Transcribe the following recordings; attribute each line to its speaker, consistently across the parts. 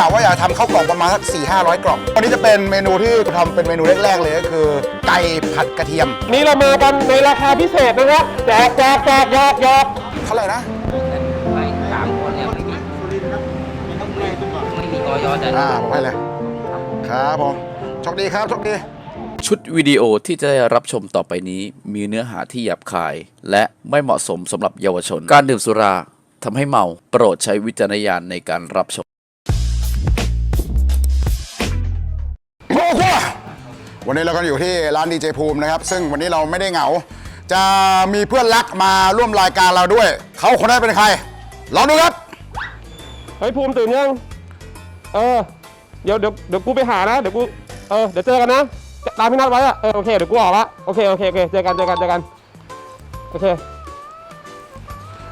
Speaker 1: กะว่าอยากทำข้าวกล่องประมาณสัก4 5 0 0 กล่องวันนี้จะเป็นเมนูที่ทำเป็นเมนูแรกๆเลยก็คือ ไก่ผัดกระเทียม
Speaker 2: นี่เรามากันในราคาพิเศษนะครับแจกแจกแจกยอกยอก
Speaker 1: เท่าไหร่นะ
Speaker 3: ไม่สามคนเนี่ยไม่มีไม่มีออยแต่
Speaker 1: อ่าผมให้เลย ครับผมโชคดีครับโชคดี
Speaker 4: ชุดวิดีโอที่จะได้รับชมต่อไปนี้ มีเนื้อหาที่หยาบคาย และไม่เหมาะสมสำหรับเยาวชน การดื่มสุราทำให้เมา โปรดใช้วิจารณญาณในการรับชม
Speaker 1: วันนี้เราก็อยู่ที่ร้านดีเจภูมินะครับ ซึ่งวันนี้เราไม่ได้เหงา จะมีเพื่อนรักมาร่วมรายการเราด้วย เขาคนนั้นเป็นใครลองดูครับ
Speaker 2: เฮ้ยภูมิตื่นยัง เออ เดี๋ยวเดี๋ยวเดี๋ยวกูไปหานะ เดี๋ยวกู เออ เดี๋ยวเจอกันนะ ตามพี่นัดไว้อะเออ โอเค เดี๋ยวกูออกละ โอเค โอเค โอเค เจอกัน เจอกัน เจอกัน โอเค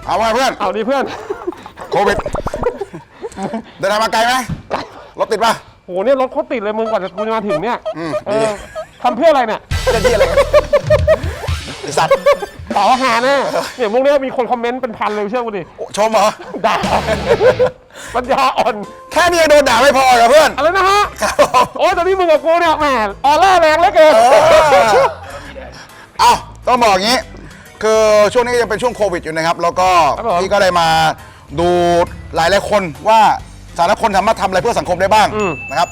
Speaker 1: เอาไงเพื่อน
Speaker 2: เอาดีเพื่อน
Speaker 1: โควิด เดินทางมาไกลไหมรถติดป่ะ
Speaker 2: โหเนี่ยรถโคตรติดเลยมึงกว่าจะกูจะมาถึงเนี่ย
Speaker 1: อืม
Speaker 2: เอ
Speaker 1: ดี
Speaker 2: อทำเพื่ออะไรเนี่ย
Speaker 1: เล่นที่อะไรกันไอสัตว์
Speaker 2: ต่อหาแน่เนี่ยพวกเนี้ยมีคนคอมเมนต์เป็นพันเลยเชื่อกูดิ
Speaker 1: ชมเหรอ
Speaker 2: ด่าปัญญาอ่อน
Speaker 1: แค่นี้ยังโดนด่าไม่พอเหรอเพื่อน
Speaker 2: อะไรนะฮะ
Speaker 1: ครับผม
Speaker 2: โอ้ยตอนนี้มึงกับกูเนี่ยแหมออร่าแรงเหลือเกิน
Speaker 1: เออเอาต้องบอกอย่างนี้ คือช่วงนี้ก็ยังเป็นช่วงโควิดอยู่นะครับ แล้วก็
Speaker 2: ครับผม
Speaker 1: พี่ก็เลยมาดูหลายหลายๆคนว่า สารบคนสามารถทำอะไรเพื่อสังคมได้บ้าง
Speaker 2: อืม
Speaker 1: นะครับ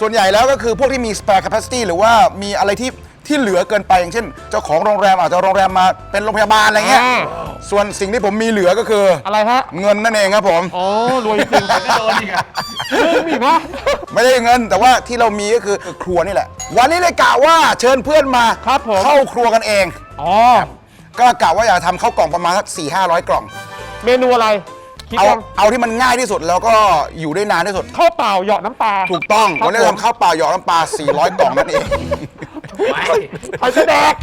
Speaker 1: ส่วนใหญ่แล้วก็คือพวกที่มี spare capacity หรือว่ามีอะไรที่ที่เหลือเกินไปอย่างเช่น เจ้าของโรงแรมอาจจะเอาโรงแรมมาเป็นโรงพยาบาลอะไรเงี้ย
Speaker 2: อ่า
Speaker 1: ส่วนสิ่งที่ผมมีเหลือก็คือ
Speaker 2: อะไรฮะ
Speaker 1: เงินนั่นเองครับผม
Speaker 2: โอ้รวยจริงไม่โดนอีกอะมึงอีกนะ
Speaker 1: ไม่ได้เงินแต่ว่าที่เรามีก็คือครัวนี่แหละ วันนี้เลยกะว่าเชิญเพื่อนมา
Speaker 2: ครับผม
Speaker 1: เข้าครัวกันเอง
Speaker 2: อ๋อ
Speaker 1: ก็กะว่าอยากทำข้าวกล่องประมาณสัก4 5 0 0กล่อง
Speaker 2: เมนูอะไร คิด
Speaker 1: เอา
Speaker 2: ยัง
Speaker 1: เอาที่มันง่ายที่สุดแล้วก็อยู่ได้นานที่สุด
Speaker 2: ข้าวเปล่าเหยาะน้ำปลา
Speaker 1: ถูกต้อง
Speaker 2: ครับ
Speaker 1: วันนี้
Speaker 2: ผม
Speaker 1: ทำข้าวเปล่าหยอดน้ำปลา 400 กล่องนั่นเอง
Speaker 2: ใครจะแดก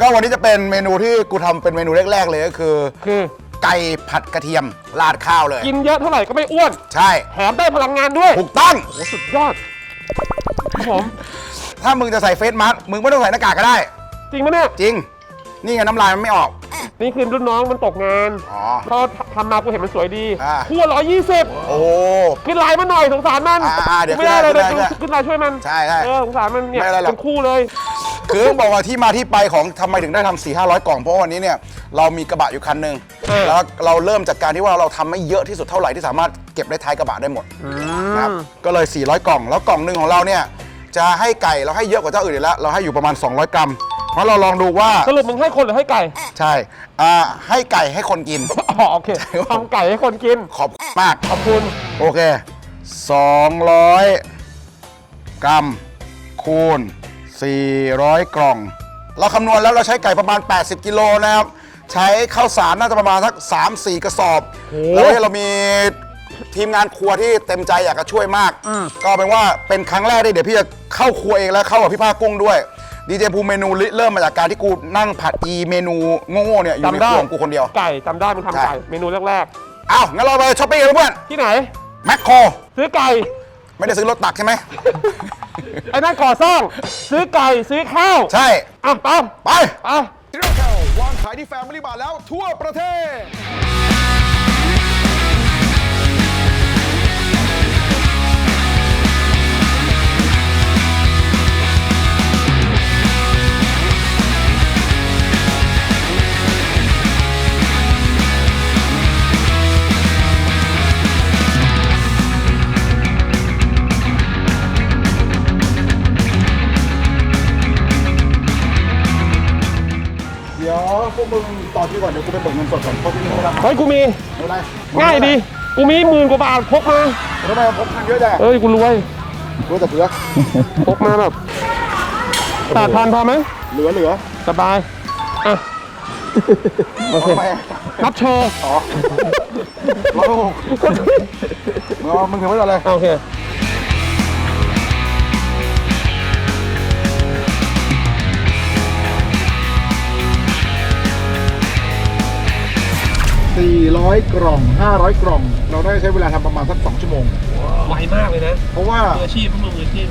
Speaker 1: ก็วันนี้จะเป็นเมนูที่กูทำเป็นเมนูแรก ๆ เลยก็คือ
Speaker 2: คือ
Speaker 1: ไก่ผัดกระเทียมราดข้าวเลย
Speaker 2: กินเยอะเท่าไหร่ก็ไม่อ้วน
Speaker 1: ใช่
Speaker 2: แถมได้พลังงานด้วย
Speaker 1: ถูกต้อง
Speaker 2: โอ้สุดยอดครับผม
Speaker 1: ถ้ามึงจะใส่เฟซมาสก์มึงไม่ต้องใส่หน้ากากก็ได้
Speaker 2: จริงไหมเนี่ย
Speaker 1: จริง นี่ไงน้ำลายมันไม่ออก
Speaker 2: นี่คือรุ่นน้องมันตกงาน
Speaker 1: อ๋อ
Speaker 2: ก็ทำมากูเห็นมันสวยดี
Speaker 1: อ่า
Speaker 2: คู่ร้อยยี่สิบ
Speaker 1: โอ้
Speaker 2: ขึ้นไลน์มาหน่อยสงสารมัน
Speaker 1: อ่าๆเดี๋ยว
Speaker 2: ไม่ได้เลย
Speaker 1: ขึ้น
Speaker 2: เดี๋ยว
Speaker 1: ได้
Speaker 2: ขึ้นไลน์ช่วยมัน
Speaker 1: ใช่ใช่
Speaker 2: เออสงสารมันเนี่ย
Speaker 1: ไม่เป็นไรหรอก
Speaker 2: เป็นคู่เลย
Speaker 1: คือต้องบอกว่าที่มาที่ไปของทำไมถึงได้ทำสี่ห้าร้อยกล่องเพราะว่าวันนี้เนี่ยเรามีกระบะอยู่คันหนึ่ง
Speaker 2: เออ
Speaker 1: แล้วเราเริ่มจากการที่ว่าเราทำไม่เยอะที่สุดเท่าไหร่ที่สามารถเก็บได้ท้ายกระบะได้หมดนะครับก็เลย 400 กล่องแล้วกล่องหนึ่งของเราเนี่ยจะให้ไก่เราให้เยอะกว่าเจ้าอื่นอยู่แล้วเราให้อยู่ประมาณ 200 กรัม เพราะเราลองดูว่า
Speaker 2: สรุปมึงให้คนหรือให้ไก่
Speaker 1: ใช่อ่าให้ไก่ให้คนกิน
Speaker 2: อ๋อโอเคทำไก่ให้คนกิน
Speaker 1: ขอบคุณมาก
Speaker 2: ขอบคุณ
Speaker 1: โอเค 200 กรัม คูณ 400 กล่อง เราคำนวณแล้วเราใช้ไก่ประมาณ 80 กิโลนะครับ ใช้ข้าวสารน่าจะประมาณสัก 3-4 กระสอบ แล้วเรามีทีมงานครัวที่เต็มใจอยากจะช่วยมาก ก็เป็นว่าเป็นครั้งแรกที่เดี๋ยวพี่จะเข้าครัวเองแล้วเข้ากับพี่ภาคกุ้งด้วย ดีเจภูมิเมนูริเริ่มมาจากการที่กูนั่งผัดอีเมนูโง่ๆเนี่ยอยู่ใน
Speaker 2: จำได้
Speaker 1: ครัวของกูคนเดียว
Speaker 2: ไก่จำได้มึงทำ
Speaker 1: ใช่
Speaker 2: ไก่เมนูแรก
Speaker 1: อ้าวงั้นเราไปช้อปปิ้งกันเพื่อน
Speaker 2: ๆที่ไหน
Speaker 1: แมคโคร
Speaker 2: ซื้อไก่
Speaker 1: ไม่ได้ซื้อรถตักใช่ไหม
Speaker 2: ไอ้นั่นก่อสร้าง ซื้อไก่ซื้อข้าว
Speaker 1: ใช่
Speaker 2: อะไป
Speaker 1: ไป
Speaker 2: ไป
Speaker 1: ซีโร่แคลวางขายที่แฟมิลี่บาร์แล้วทั่วประเทศ ก่อนเดี๋ยวกูไปเบิกเงินสดก่อนเพราะที่นี่ไม่รับ
Speaker 2: เฮ้ยกูมี
Speaker 1: ไม่เป็นไร
Speaker 2: ง่ายดี กูมีหมื่นกว่าบาทพกมา
Speaker 1: ทำไมพกเงินเยอะจัง
Speaker 2: เอ้ยกูรวย
Speaker 1: รู้แต่เหลือ
Speaker 2: พกมาแบบแปดพันพอไหม
Speaker 1: เหลือเหลือ
Speaker 2: สบายอะโอเค
Speaker 1: ทำไม
Speaker 2: นับโชว์
Speaker 1: อ๋อร้อยหกมึงเอามึงถือไว้ก่อนเลย
Speaker 2: โอเค
Speaker 1: 400 กล่อง 500 กล่อง เราได้ใช้เวลาทำประมาณสัก 2 ชั่วโมง
Speaker 2: ไวมากเลยนะ
Speaker 1: เพราะว่า
Speaker 2: มืออาชีพพวกมึงมืออาชีพ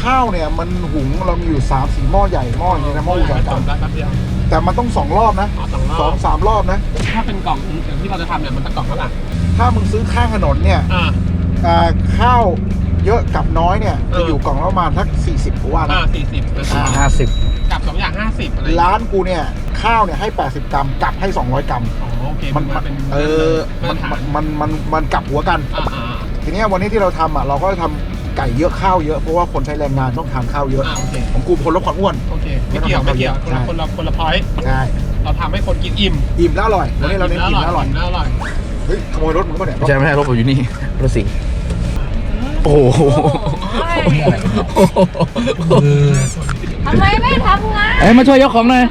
Speaker 1: ข้าวเนี่ยมันหุงเรามีอยู่ 3 4 หม้อใหญ่หม้ออย่างนี้นะหม้ออุตสาหกรรม
Speaker 2: แป๊บเดียว
Speaker 1: แต่มันต้อง 2 รอบนะ
Speaker 2: อ๋อสองรอบ
Speaker 1: สองสามรอบนะ
Speaker 2: ถ้าเป็นกล่องอย่างที่เราจะทำเนี่ยมันจะกล่องเท่าไหร่
Speaker 1: ถ้ามึงซื้อข้างถนนเนี่ย
Speaker 2: อ่า
Speaker 1: อ่าข้าวเยอะกับน้อยเนี่ย
Speaker 2: เอ
Speaker 1: จะ
Speaker 2: อ
Speaker 1: อ
Speaker 2: อยู่
Speaker 1: กล่องละประมาณทัก 40กูว่า
Speaker 2: อ่า
Speaker 1: นะ
Speaker 2: สี่สิบ
Speaker 1: อ่า
Speaker 5: ห้าสิบ
Speaker 2: กับสองอย่างห้าสิบอะไรอย่างเงี้ย
Speaker 1: ร้านกูเนี่ยข้าวเนี่ยให้ 80 กรัมกับให้ 200 กรัม
Speaker 2: อ๋อโอ เค
Speaker 1: มั
Speaker 2: มันน
Speaker 1: มัน
Speaker 2: เป็น
Speaker 1: เออ
Speaker 2: มา
Speaker 1: มัน
Speaker 2: ตรฐาน
Speaker 1: มันมันมันกลับหัวกัน
Speaker 2: อ่าอ่า
Speaker 1: ทีเนี้ยวันนี้ที่เราทำอะเราก็ทำไก่เยอะข้าวเยอะเพราะว่าคนใช้แรงงานต้องทานข้าวเยอะ
Speaker 2: อ่าโอเค
Speaker 1: ของกูคนลดความอ้วน
Speaker 2: โอเคไม่เกี่ยวไม่เกี่ยวคนละ
Speaker 1: ใช่
Speaker 2: คนละคนละพอยต์
Speaker 1: ใช่
Speaker 2: เราทำให้คนกินอิ่ม
Speaker 1: อิ่มแล้วอร่อยวันนี้เราเน้นอิ่มแล้วอร่อย
Speaker 2: แล้วอร่อย
Speaker 1: เฮ้ยขโมยรถมึงก็เนี่ย
Speaker 5: ไม่ใช่ไม่ใช่รถผมอยู่นี่รถสีโอ้โห
Speaker 6: ทำไมไม่ทำงาน
Speaker 5: เอ้ยมาช่วยยกของหน่อย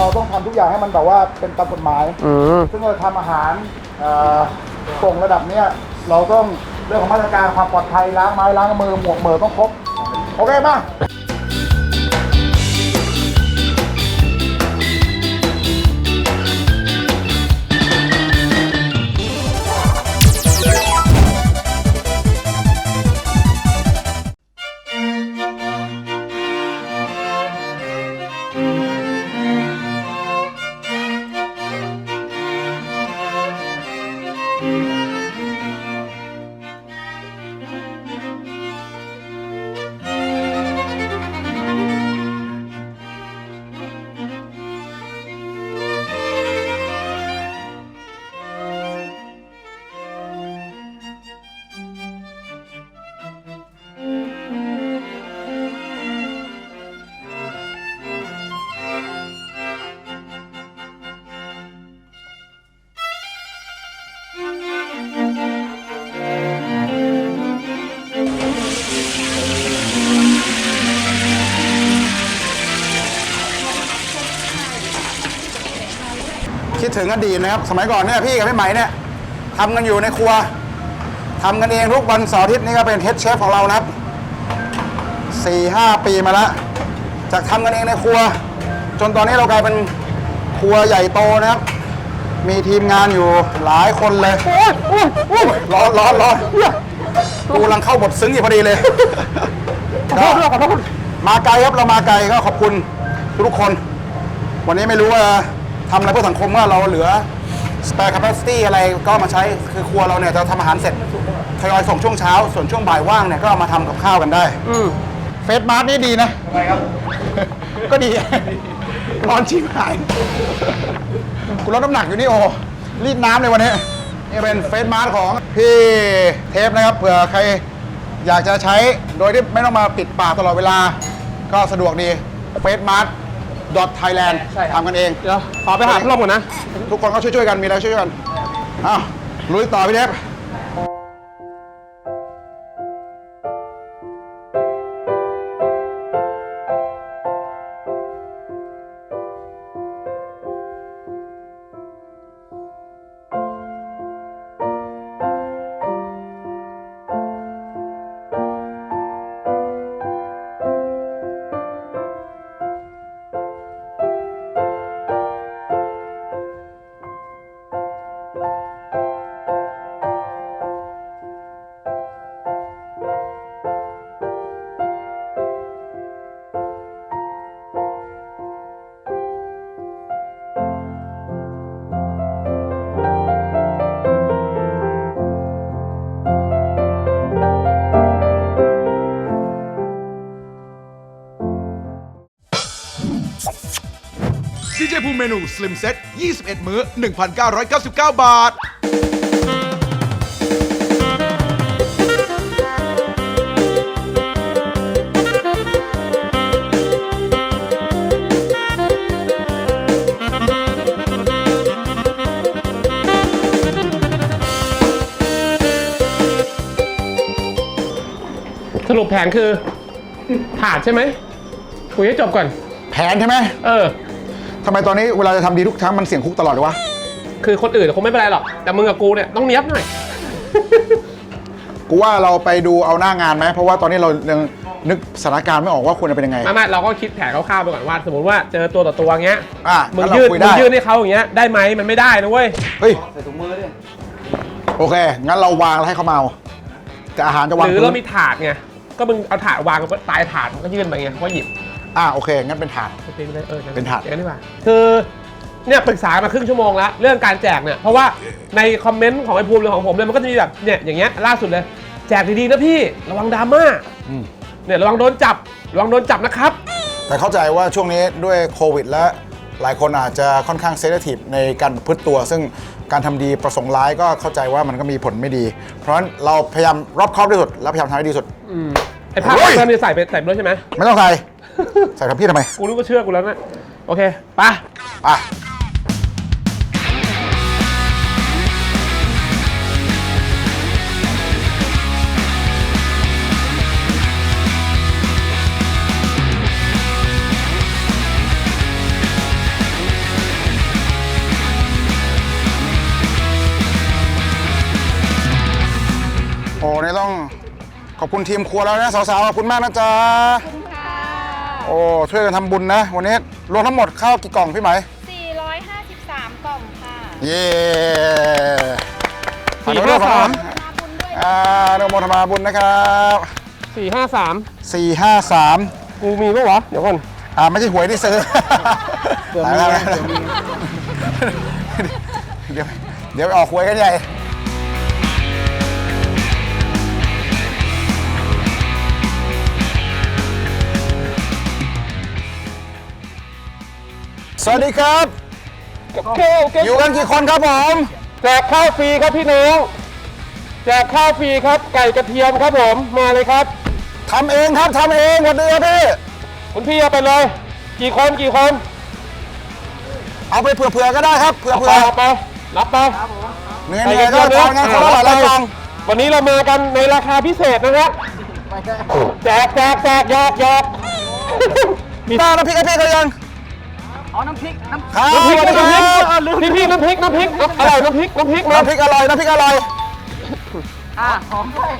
Speaker 1: เราต้องทำทุกอย่างให้มันแบบว่าเป็นตามกฎหมาย
Speaker 2: อืม
Speaker 1: ซึ่งเราทำอาหารเอ่อส่งระดับเนี้ยเราต้องเรื่องของมาตรการความปลอดภัยล้างไม้ล้างมือหมวกมือต้องครบโอเคป่ะ ถึงอดีตนะครับ สมัยก่อนเนี่ยพี่กับพี่ไหมเนี่ยทำกันอยู่ในครัวทำกันเองทุกวันเสาร์อาทิตย์นี่ก็เป็นเฮดเชฟของเรานะครับสี่ห้าปีมาแล้วจากทำกันเองในครัว จนตอนนี้เรากลายเป็นครัวใหญ่โตนะครับ มีทีมงานอยู่หลายคนเลยร้อนร้อนร้อนกูกำลังเข้าบทซึ้งอยู่พอดีเลย
Speaker 2: ขอโทษด้วยขอโทษ
Speaker 1: มาไกลครับเรามาไกลก็ขอบคุณทุกคน วันนี้ไม่รู้ว่า ทำอะไรเพื่อสังคมว่าเราเหลือ spare capacity อะไรก็มาใช้คือครัวเราเนี่ยจะทำอาหารเสร็จทยอยส่งช่วงเช้า ส่วนช่วงบ่ายว่างเนี่ยก็เอามาทำกับข้าวกันได้เฟสมาร์ทนี่ดีนะทำไมครับ ก็ดี ร้อนชิบหายกูลดน้ำหนักอยู่นี่โอรีดน้ำเลยวันนี้ นี่เป็นเฟสมาร์ทของพี่เทปนะครับ เผื่อใครอยากจะใช้โดยที่ไม่ต้องมาปิดปากตลอดเวลา ก็สะดวกดีเฟสมาร์ท Thailand ทำกันเอง
Speaker 2: เดี๋ยวขอไปหาพัดลมก่อนนะ
Speaker 1: ทุกคนก็ช่วยๆกันมีอะไรช่วยๆกันอ้าวลุยต่อพี่เทป
Speaker 7: ดีเเมนูสลิมเซ็ต21 มื้อ 1,999 บาท
Speaker 2: สรุปแผนคือ ถาดใช่ไหมคุยให้จบก่อน
Speaker 1: แผนใช่ไหม
Speaker 2: เออ
Speaker 1: ทำไมตอนนี้เวลาจะทำดีทุกครั้งมันเสี่ยงคุกตลอดเลยวะ
Speaker 2: คือคนอื่นคงไม่เป็นไรหรอก แต่มึงกับกูเนี่ยต้องเนี้ยบหน่อย
Speaker 1: กูว่าเราไปดูเอาหน้างานไหมเพราะว่าตอนนี้เรายังนึกสถานการณ์ไม่ออกว่าควรจะเป็นยังไง
Speaker 2: ไม่ไม่เราก็คิดแผนคร่าวๆไปก่อนว่า สมมติว่าเจอตัวต่อตัวเงี้ย
Speaker 1: อะ
Speaker 2: มึง
Speaker 1: งั้นเรา
Speaker 2: ยื่น
Speaker 1: คุย
Speaker 2: มึ
Speaker 1: ได้
Speaker 2: งยื่นให้เขาอย่างเงี้ยได้ไหมมันไม่ได้นะเว้ย
Speaker 1: เฮ้ย ใส่ถุงมือด้วยโอเค งั้นเราวางแล้วให้เขามาเอาแต่อาหารจะวาง
Speaker 2: หรือ
Speaker 1: พื้
Speaker 2: เรา
Speaker 1: น
Speaker 2: มีถาดไง ก็มึงเอาถาดวางปลายถาดมันก็ยื่นไปไงว่าหยิบ
Speaker 1: อ่าโอเคงั้นเป็นถาด
Speaker 2: สตรีมเลยเออ
Speaker 1: เป็นถาด
Speaker 2: อย่างนั้นดีกว่าคือเนี่ยปรึกษามาครึ่งชั่วโมงแล้วเรื่องการแจกเนี่ยเพราะว่าในคอมเมนต์ของไอ้ภูมิหรือของผมเนี่ยมันก็จะมีแบบเนี่ยอย่างเงี้ยล่าสุดเลย แจกดีๆนะพี่ระวังดราม่า
Speaker 1: อืม
Speaker 2: เนี่ยระวังโดนจับระวังโดนจับนะครับ
Speaker 1: แต่เข้าใจว่าช่วงนี้ด้วยโควิด และหลายคนอาจจะค่อนข้างเซนซิทีฟในการประพฤติตัว ซึ่งการทำดีประสงค์ร้ายก็เข้าใจว่ามันก็มีผลไม่ดี เพราะฉะนั้นเราพยายามรอบคอบที่สุดและพยายามทำให้ดีที่สุด
Speaker 2: ไอ้ภาพ
Speaker 1: โอ้ย
Speaker 2: มันจะใส่ไปใส่ไปด้วยใช่ไหม
Speaker 1: ไม่ต้องใส่ ใส่ทำพี่ทำไม
Speaker 2: กูรู้ก็เชื่อกูแล้วนะ โอเคไป
Speaker 1: อะโอ้เนี่ยต้องขอบคุณทีมครัวแล้วนะสาวๆขอบคุณมากนะจ๊ะโอ้ช่วยกันทำบุญนะ วันนี้รวมทั้งหมดข้าวกี่กล่องพี่ไหม
Speaker 6: 453 กล่องค่ะ
Speaker 1: เย้
Speaker 2: สี่ห้าสาม
Speaker 1: อ่าอนุโมทนาบุญนะครับ
Speaker 2: สี่ห้าสาม
Speaker 1: สี่ห้าสาม
Speaker 2: กูมีปะวะ เดี๋ยวก่อน
Speaker 1: อ่าไม่ใช่หวยที่ซื้อ
Speaker 5: เดี๋ยวมี
Speaker 1: ตายแล้ว
Speaker 5: เดี๋ยวมี
Speaker 1: เดี๋ยวเดี๋ยวไปออกหวยกันใหญ่ สวัสดีครับ
Speaker 2: โอเคโอเค
Speaker 1: อยู่กันกี่คนครับผม
Speaker 2: แจกข้าวฟรีครับพี่น้องแจกข้าวฟรีครับ ไก่กระเทียมครับผมมาเลยครับ
Speaker 1: ทำเองครับทำเองหมดเลยครับพี่
Speaker 2: คุณพี่เอาไปเลย กี่คนกี่คน
Speaker 1: เอาไปเผื่อๆก็ได้ครับเผื่อ
Speaker 2: เอา
Speaker 1: เผื่
Speaker 2: ไป
Speaker 1: อ
Speaker 2: เอาไปรับไป
Speaker 1: เหนื่อยๆก็ทำงานคนละหลายๆกล่อง
Speaker 2: วันนี้เรามากันในราคาพิเศษนะฮะแจกแจกแจกหยอกหยอกมี
Speaker 1: ตาน้ำพริกให้พี่เขายัง
Speaker 5: อ๋อ น้ำพริก น้ำ
Speaker 1: ครับ
Speaker 2: น้ำพริกน้ำพริก
Speaker 1: ครับ
Speaker 2: นี่พี่น้ำพริกน้ำพริกน้ำอร่อยน้ำพริกน้ำพริกนะ
Speaker 1: น้ำพริกอร่อยน้ำพริกอร่อย
Speaker 5: อ่าหอมด้วย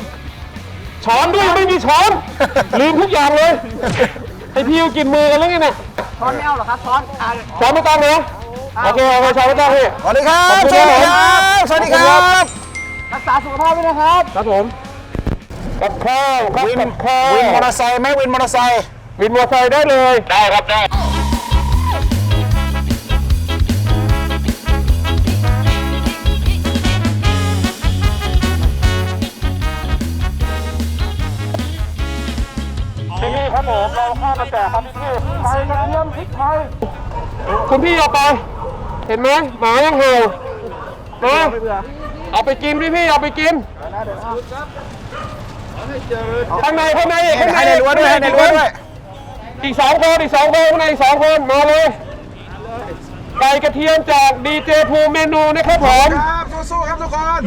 Speaker 2: ช้อนด้วยไม่มีช้อนลืมทุกอย่างเลยให้พี่กินมือกันแล้วไงเนี่ย
Speaker 5: ช้อนไม่เอาเหรอครับช้อนอ่า
Speaker 2: ช้อนไม่ต้องนะโอเคโอเคช้อนไม่ต้องพี่
Speaker 1: สวัสดีครับ
Speaker 2: ขอบคุณ
Speaker 1: สวัสดีค
Speaker 2: ครั
Speaker 1: รับบสวัสดีครับ
Speaker 5: รักษาสุขภาพด้วยนะครับ
Speaker 2: ครับผมกับข้าวครับ
Speaker 1: วิน
Speaker 2: กับข้าว
Speaker 1: วินมอเตอร์ไซค์ไหมวินมอเตอร์ไซค์
Speaker 2: วินมอเตอร์ไซค์ได้เลยได้ครับได้ ผมเราข้ามาแจกครับพี่พี่ไก่กระเทียมพริกไทยคุณพี่เอาไป เห็นไหมหมายังเห่านะเอาไปกินพี่พี่เอาไปกินข้างในข้างในข้างใน
Speaker 1: ในรั้วด้วยให้ในรั้วด้วย
Speaker 2: อีกสองคนอีกสองคนข้างในอีกสองคนมาเลยไก่กระเทียมจากดีเจภูมิเมนูนะครับผม
Speaker 1: ครับสู้ๆครับทุกคน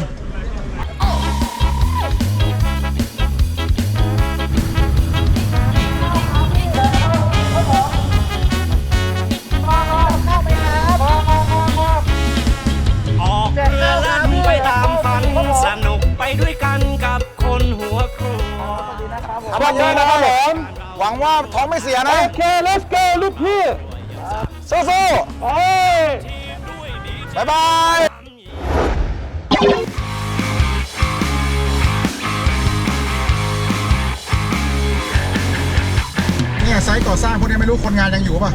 Speaker 8: ลั่นไปตามฝันสนุกไปด้วยกันกับคนหัวครัว
Speaker 1: ทำมาเยอะนะครับผมหวังว่าท้องไม่เสียนะ
Speaker 2: โอเค let's go ลูกพี่
Speaker 1: สู้
Speaker 2: โอ้ย
Speaker 1: ๆบ๊ายบายเนี่ยไซต์ก่อสร้างพวกนี้ไม่รู้คนงานยังอยู่ป่ะ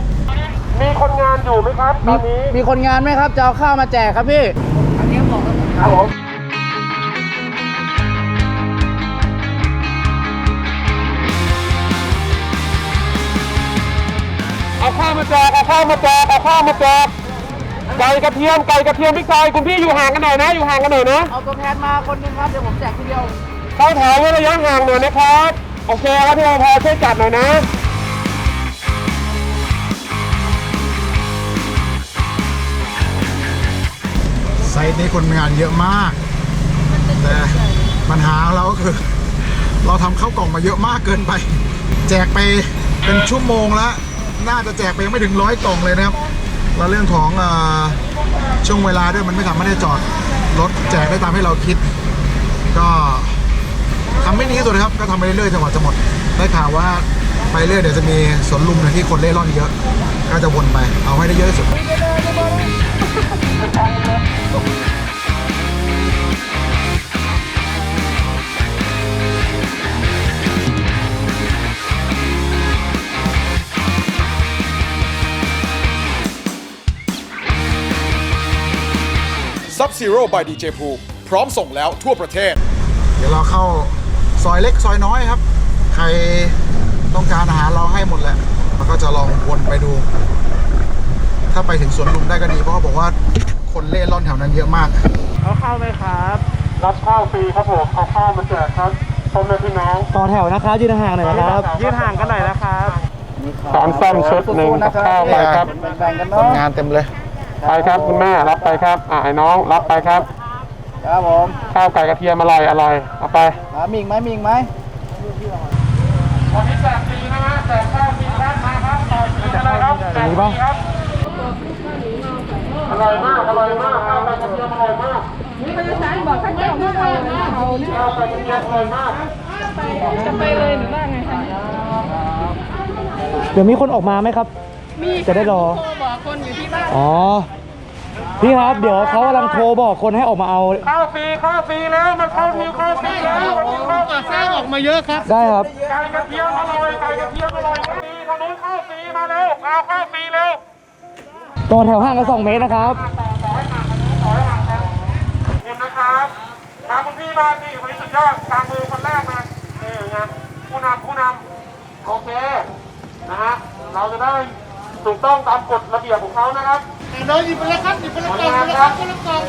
Speaker 2: มีคนงานอยู่ไหมครับตอนนี้
Speaker 5: มีคนงานไหมครับ จะเอาข้าวมาแจกครับพี่
Speaker 2: ครับผมเอาข้าวมาแจกเอาข้าวมาแจกเอาข้าวมาแจกไก่กระเทียมไก่กระเทียมพริกไทยคุณพี่อยู่ห่างกันหน่อยนะอยู่ห่างกันหน่อยนะ
Speaker 5: เอาตัวแทนมาคนหนึงครับเดี๋ยวผมแจกทีเดียว
Speaker 2: เข้าแถวไว้ระยะห่างหน่อยนะครับโอเคครับพี่รปภช่วยจัดหน่อยนะ
Speaker 1: ต์นี้คนงานเยอะมาก แต่ปัญหาเราก็คือ เราทำข้าวกล่องมาเยอะมากเกินไป แจกไปเป็นชั่วโมงแล้วน่าจะแจกไปยังไม่ถึงร้อยกล่องเลยนะครับ แล้วเรื่องของอช่วงเวลาด้วยมันไม่สามารถได้จอดรถแจกได้ตามที่เราคิด ก็ทำไม่ดีสุดนะครับ ก็ทำไปเรื่อยๆจนกว่าจะหมด ได้ข่าวว่าไปเรื่อยเดี๋ยวจะมีสวนลุมเนี่ยที่คนเล่ร่อนเยอะ ก็จะวนไปเอาให้ได้เยอะที่สุด
Speaker 7: ซับซีโร่บายดีเจภูมิพร้อมส่งแล้วทั่วประเทศ
Speaker 1: เดี๋ยวเราเข้าซอยเล็กซอยน้อยครับ ใครต้องการอาหารเราให้หมดแหละแล้วก็จะลองวนไปดู ถ้าไปถึงสวนลุมได้ก็ดี เพราะเขาบอกว่าคนเล่ร่อนแถวนั้นเยอะมาก
Speaker 2: รับข้าวฟรีครับผมเอาข้าวมาแจกครับพ่อแม่พี่น้อง
Speaker 5: ต่อแถวนะครับยืนห่างหน่อยนะครับ
Speaker 2: ยืนห่างกันหน่อยนะครับสามส้มชุดหนึ่งกับข้าวไปครับ
Speaker 1: คนงานเต็มเลย
Speaker 2: ไปครับคุณแม่รับไปครับอ่าไอ้น้องรับไปครับ
Speaker 5: ครับผม
Speaker 2: ข้าวไก่กระเทียมอร่อยอร่อยเอาไป
Speaker 5: มามีอีกไหมมีอีกไหม
Speaker 2: วันนี้แจกฟรีนะฮะแจกข้าวฟรีครับมาครับต่อฟรีกันเลยครับแจกฟรีครับอ ร่อยมากอร่อยมากข้าวไก่กระเทียมอร่อยมากนี่เป็นสายบอกข้าวเจ้าไม่อร่อยมากข้าวไก่กระเทียมอร่อยมาก
Speaker 6: จะไปเลยหรือว่าไงคะ
Speaker 5: เดี๋ยวมีคนออกมาไหมครับ
Speaker 6: มี
Speaker 5: จะได้รอ
Speaker 6: โทรบอกคนอยู่ที่บ้าน
Speaker 5: อ๋อพี่ครับเดี๋ยวเขากำลังโทรบอกคนให้ออกมาเอา
Speaker 2: ข้าวฟรีข้าวฟรีแล้วมันข้าวฟรีข้าวฟรีแล้ววันนี้ข้าวสร้างออกมาเยอะครับ
Speaker 5: ได้ครับ
Speaker 2: ไก่กระเทียมอร่อยไก่กระเทียมอร่อยฟรีทางนู้นข้าวฟรีมาเร็วเอาข้าวฟรีเร็ว
Speaker 5: ต่อแถวห่างกัน2เมตรนะครับ
Speaker 2: ขอบคุณนะครับทางคุณพี่มานี่วันนี้สุดยอดกลางมือคนแรกมานี่ไงผู้นำผู้นำโอเคนะฮะเราจะได้ถูกต้องตามกฎระเบียบของเขานะครับเดี๋ยวหยิบไปแล้วครับหยิบไปแล้วกล่องไปแล้วครับคนละกล่อง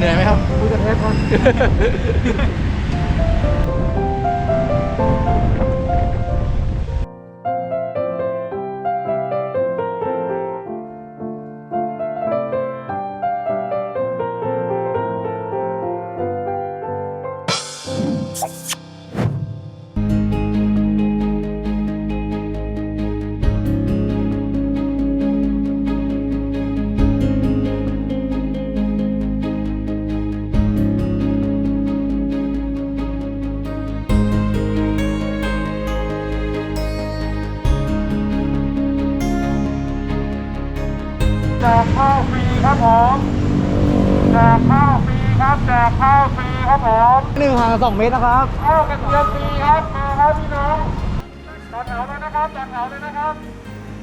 Speaker 2: เห
Speaker 5: นื่อยไหมครับ
Speaker 2: พูดจะเทสครับ กข้าวฟรีครับผมแจกข้าวฟรีครับแจกข้าวฟรีครับผม
Speaker 5: หนึ่งห่างกัน2เมตรนะครับ
Speaker 2: ข้าวกระเทียมฟรีครับมาครับพี่น้องต่อแถวเลยนะครับต่อแถวเลยนะครับ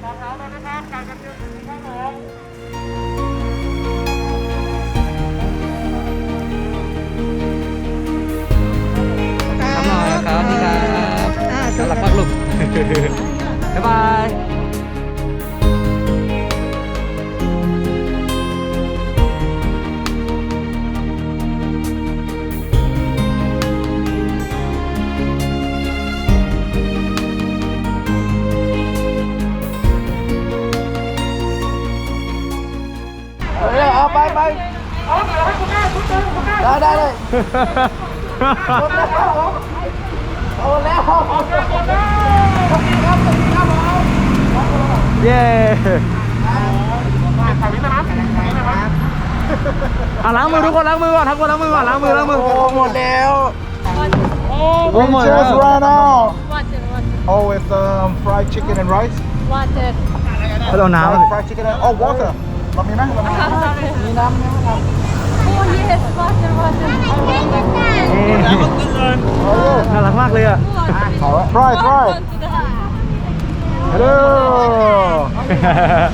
Speaker 2: ต่อแถวเลยนะครับไก่กระเทียมฟรีครับผม
Speaker 5: ครับหน่อยครับนี่ครับน่ารักมากลูกบ๊ายบาย
Speaker 2: แม่คุณแม่
Speaker 5: ได้ได้เลย
Speaker 2: โอเคหมดแล้ว
Speaker 5: เย้
Speaker 2: ถ่ายวินนะครับนี่นะครับ
Speaker 5: อะล้างมือทุกคนล้างมือก่อนทั้งคนล้างมือก่อนล้างมือล้างมือหมดแล้ว
Speaker 2: โอ้
Speaker 5: โอ้หมดแล้ว
Speaker 1: just ran out
Speaker 6: water water
Speaker 1: oh it's um fried chicken and rice
Speaker 6: water
Speaker 5: เขาเอาน้ำ
Speaker 1: fried chicken and oh water เรามีไหมเรามีไหม
Speaker 6: มีน้ำไหมครับ oh yes water water
Speaker 5: น่ารักมากเลยอะ
Speaker 1: try try hello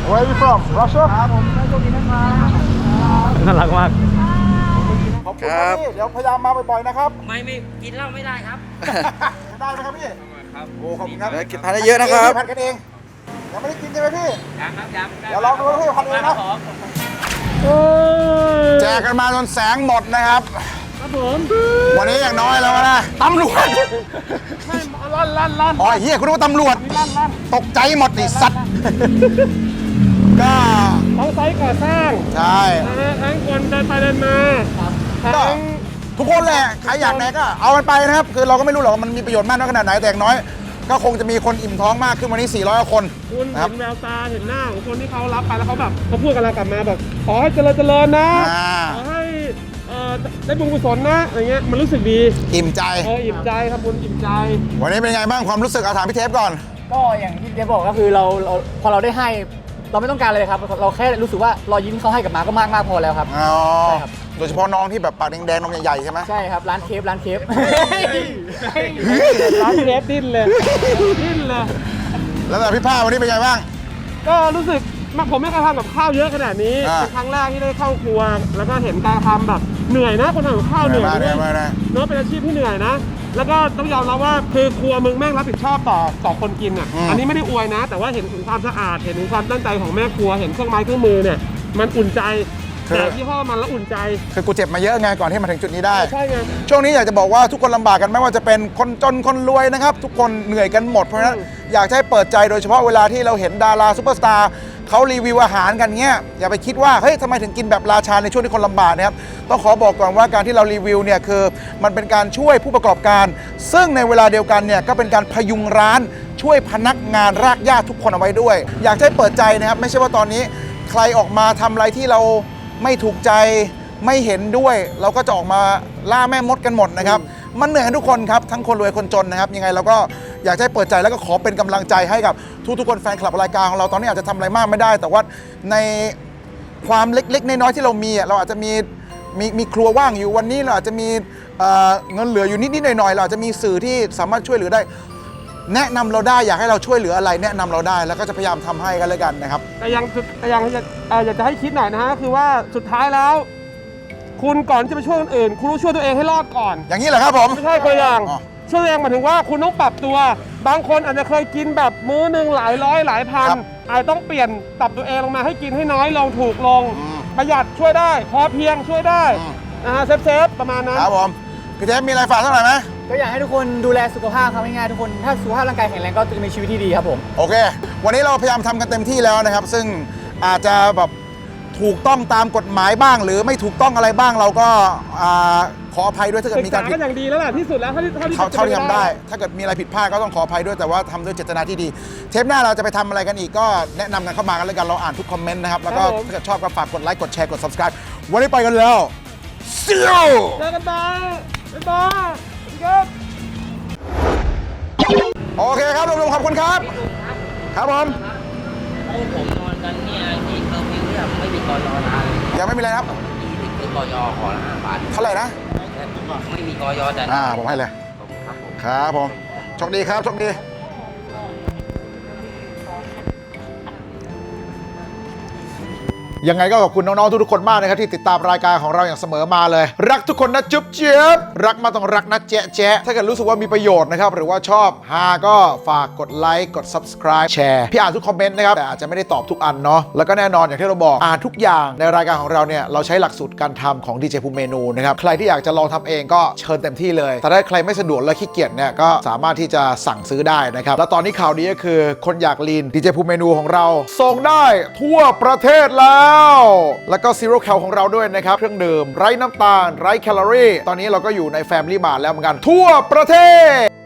Speaker 1: where are you from Russia
Speaker 5: น่ารักมาก
Speaker 1: ขอบคุณครับ พี่เดี๋ยวพยายามมาบ่อยๆนะครับ
Speaker 3: ไม่ไม่กินเหล้าไม่ได้ครับ
Speaker 1: ได้ไหมครับพี่ครับโอ้ขอบคุณครับ
Speaker 5: กินทานได้เยอะนะครับ
Speaker 1: ผัดกันเองยังไม่ได้กินใช่ไหมพี่
Speaker 3: ยังครับยัง
Speaker 1: เดี๋ยวลองดูนะพี่ผัดเองนะ แจกกันมาจนแสงหมดนะครับ
Speaker 2: ครับผม
Speaker 1: วันนี้อย่างน้อยแล้วนะตำรวจ
Speaker 2: ให้ลั่นลั่นลั่น
Speaker 1: อ๋อเฮียคุณนึกว่าตำรวจ
Speaker 2: ลั่นลั่น
Speaker 1: ตกใจหมดไอ้สัตว์ก็
Speaker 2: ทั้งไซต์ก่อสร้าง
Speaker 1: ใช่
Speaker 2: นะฮะทั้งคนเดินไปเดินมา
Speaker 1: ก็
Speaker 2: ทั้ง
Speaker 1: ทุกคนแหละใครอยากไหนก็เอามันไปนะครับ คือเราก็ไม่รู้หรอกว่ามันมีประโยชน์มากน้อยขนาดไหนแต่อย่างน้อย ก็คงจะมีคนอิ่มท้องมากขึ้นวันนี้ 400กว่าคน
Speaker 2: คุณ
Speaker 1: นะครับ
Speaker 2: เห็นแววตาเห็นหน้าของคนที่เขารับไปแล้วเขาแบบเขาพูดกับเรากลับมาแบบขอให้เจริญเจริญนะ
Speaker 1: อ่า
Speaker 2: ขอให้เอ่อได้บุญกุศลนะอะไรเงี้ยมันรู้สึกดี
Speaker 1: อิ่มใจ
Speaker 2: เอออิ่มใจทำบุญอิ่มใจ
Speaker 1: วันนี้เป็นไงบ้างความรู้สึกเอาถามพี่เทปก่อน
Speaker 5: ก็อย่างที่เดฟบอกก็คือเราเราพอเราได้ให้ เราไม่ต้องการเลยครับ เราแค่รู้สึกว่ารอยยิ้มที่เขาให้กลับมาก็มากมากพอแล้วครับ
Speaker 1: อ๋อ
Speaker 5: ใช่ครับ
Speaker 1: โดยเฉพาะน้องที่แบบปากแดงๆนมใหญ่ๆใช่ไหม
Speaker 5: ใช่ครับร้านเคฟร้านเคฟ
Speaker 2: ร้านเล็บดิ้นเลยดิ้นเลย
Speaker 1: แล้วแต่พี่ผ้าวันนี้เป็นไงบ้าง
Speaker 2: ก็รู้สึกมาผมไม่เคยทำกับข้าวเยอะขนาดนี้
Speaker 1: อ่า
Speaker 2: เป็นครั้งแรกที่ได้เข้าครัว แล้วก็เห็นการทำแบบเหนื่อยนะคนทำกับข้าวเหนื่อย
Speaker 1: มา
Speaker 2: นะ
Speaker 1: เนี่ยมาเนี่ย
Speaker 2: เนาะเป็นอาชีพที่เหนื่อยนะแล้วก็ต้องยอมรับว่าคือครัวมึงแม่งรับผิดชอบต่อต่อคนกินอะ
Speaker 1: อืม
Speaker 2: อันนี้ไม่ได้อวยนะ แต่ว่าเห็นถึงความสะอาด เห็นถึงความตั้งใจของแม่ครัว เห็นเครื่องไม้เครื่องมือเนี่ย มันอุ่นใจ แต่ยี่ห้อมันแล้วอุ่นใจ
Speaker 1: คือกูเจ็บมาเยอะไงก่อนที่มาถึงจุดนี้ได้
Speaker 2: ใช่ไง
Speaker 1: ช่วงนี้อยากจะบอกว่าทุกคนลำบากกันไม่ว่าจะเป็นคนจนคนรวยนะครับ ทุกคนเหนื่อยกันหมดเพราะฉะนั้น
Speaker 2: อืม
Speaker 1: อยากจะให้เปิดใจโดยเฉพาะเวลาที่เราเห็นดาราซูเปอร์สตาร์เขารีวิวอาหารกันเงี้ยอย่าไปคิดว่าเฮ้ยทำไมถึงกินแบบราชาในช่วงที่คนลำบากนะครับต้องขอบอกก่อนว่าการที่เรารีวิวเนี่ยคือมันเป็นการช่วยผู้ประกอบการ ซึ่งในเวลาเดียวกันเนี่ยก็เป็นการพยุงร้าน ช่วยพนักงานรากหญ้าทุกคนเอาไว้ด้วย อยากจะให้เปิดใจนะครับไม่ใช่ว่าตอนนี้ ใครออกมาทำอะไรที่เรา ไม่ถูกใจไม่เห็นด้วย เราก็จะออกมาล่าแม่มดกันหมดนะครับ มันเหนื่อยกันทุกคนครับ ทั้งคนรวยคนจนนะครับ ยังไงเราก็อยากจะให้เปิดใจแล้วก็ขอเป็นกำลังใจให้กับทุกๆคนแฟนคลับรายการของเราตอนนี้อาจจะทำอะไรมากไม่ได้ แต่ว่าในความเล็กๆน้อยๆที่เรามีอะเราอาจจะมีมีมีครัวว่างอยู่วันนี้เราอาจจะมีเอ่อเงินเหลืออยู่นิดๆหน่อยๆเราอาจจะมีสื่อที่สามารถช่วยเหลือได้ แนะนำเราได้อยากให้เราช่วยเหลืออะไร แนะนำเราได้แล้วก็จะพยายามทำให้กันเลยกันนะครับ
Speaker 2: แต่ยังแต่ยังอยากเอ่ออยากจะให้คิดหน่อยนะฮะคือว่าสุดท้ายแล้ว คุณก่อนที่จะไปช่วยคนอื่น คุณต้องช่วยตัวเองให้รอดก่อน
Speaker 1: อย่างนี้เหรอครับผม
Speaker 2: ไม่ใช่คนอย่าง
Speaker 1: อ๋อ
Speaker 2: ช่วยตัวเองหมายถึงว่าคุณต้องปรับตัว บางคนอาจจะเคยกินแบบมื้อหนึ่งหลายร้อยหลายพัน
Speaker 1: ครับ
Speaker 2: อาจจะต้องเปลี่ยนปรับตัวเองลงมาให้กินให้น้อยลงถูกลง
Speaker 1: อืม
Speaker 2: ประหยัดช่วยได้ พอเพียงช่วยได้
Speaker 1: อืม
Speaker 2: นะฮะเซฟเซฟประมาณนั้น
Speaker 1: ครับผม พี่เทปมีอะไรฝากเท่าไหร่อยไหม
Speaker 5: ก็อยากให้ทุกคนดูแลสุขภาพครับง่ายๆทุกคน ถ้าสุขภาพร่างกายแข็งแรงก็จะมีชีวิตที่ดีครับผม
Speaker 1: โอเค วันนี้เราพยายามทำกันเต็มที่แล้วนะครับ ซึ่งอาจจะแบบถูกต้องตามกฎหมายบ้าง หรือไม่ถูกต้องอะไรบ้างเราก็อ่าขออภัยด้วยถ้าเกิด
Speaker 2: ศึก
Speaker 1: มีกา
Speaker 2: ษาร
Speaker 1: ผิ
Speaker 2: กั
Speaker 1: ด
Speaker 2: นอย่างดีแล้วแหละที่สุดแล้วเท่าที่เท่าที่
Speaker 1: เท่าเท่าที่
Speaker 2: จะ
Speaker 1: ทำได้ ถ้าเกิดมีอะไรผิดพลาดก็ต้องขออภัยด้วยแต่ว่าทำด้วยเจตนาที่ดี เทปหน้าเราจะไปทำอะไรกันอีกก็แนะนำกันเข้ามากันเลยกันเราอ่านทุกคอมเมนต์นะครับ แล้วก็ถ้าเกิดชอบก็ฝากกดไลค์ กดแชร์ กด subscribe วันนี้ไปกันแล้ว See you
Speaker 2: เจอกันบาย บ๊ายบายสวัสดีครับ
Speaker 1: โอเคครับรวมๆขอบคุณครับ ครับผม
Speaker 3: พวกผมนอนกันเนี่ยที่เคอร์ฟิวเนี่ยไม่มีกอยอนะ
Speaker 1: ยังไม่มีอะไรนะครับ
Speaker 3: ที่คือกอยอขอละห้าบาท
Speaker 1: เท่าไหร่นะ
Speaker 3: ไม่มีกอยอแต่
Speaker 1: อ่า ผมให้เลย
Speaker 3: ครับผม
Speaker 1: ครับผมโชคดีครับโชคดี ยังไงก็ขอบคุณน้องๆทุกๆคนมากนะครับที่ติดตามรายการของเราอย่างเสมอมาเลย รักทุกคนนะจุ๊บเจี๊ยบรักมาต้องรักนะแจ๊ะแจ๊ะถ้าเกิดรู้สึกว่ามีประโยชน์นะครับหรือว่าชอบฮาก็ฝากกดไลค์กด subscribe แชร์พี่อ่านทุกคอมเมนต์นะครับแต่อาจจะไม่ได้ตอบทุกอันเนาะแล้วก็แน่นอนอย่างที่เราบอกอ่านทุกอย่างในรายการของเราเนี่ยเราใช้หลักสูตรการทำของดีเจภูมิเมนูนะครับใครที่อยากจะลองทำเองก็เชิญเต็มที่เลย แต่ถ้าใครไม่สะดวกและขี้เกียจเนี่ยก็สามารถที่จะสั่งซื้อได้นะครับแล้วตอนนี้ข่าวดีก็คือคนอยากลีนดีเจภูมิเมนูของเราส่งได้ทั่วประเทศแล้วแล้วก็ซีโร่แคลของเราด้วยนะครับ เครื่องดื่มไร้น้ำตาล ไร้แคลอรี่ ตอนนี้เราก็อยู่ในแฟมิลี่บาร์แล้วเหมือนกัน ทั่วประเทศ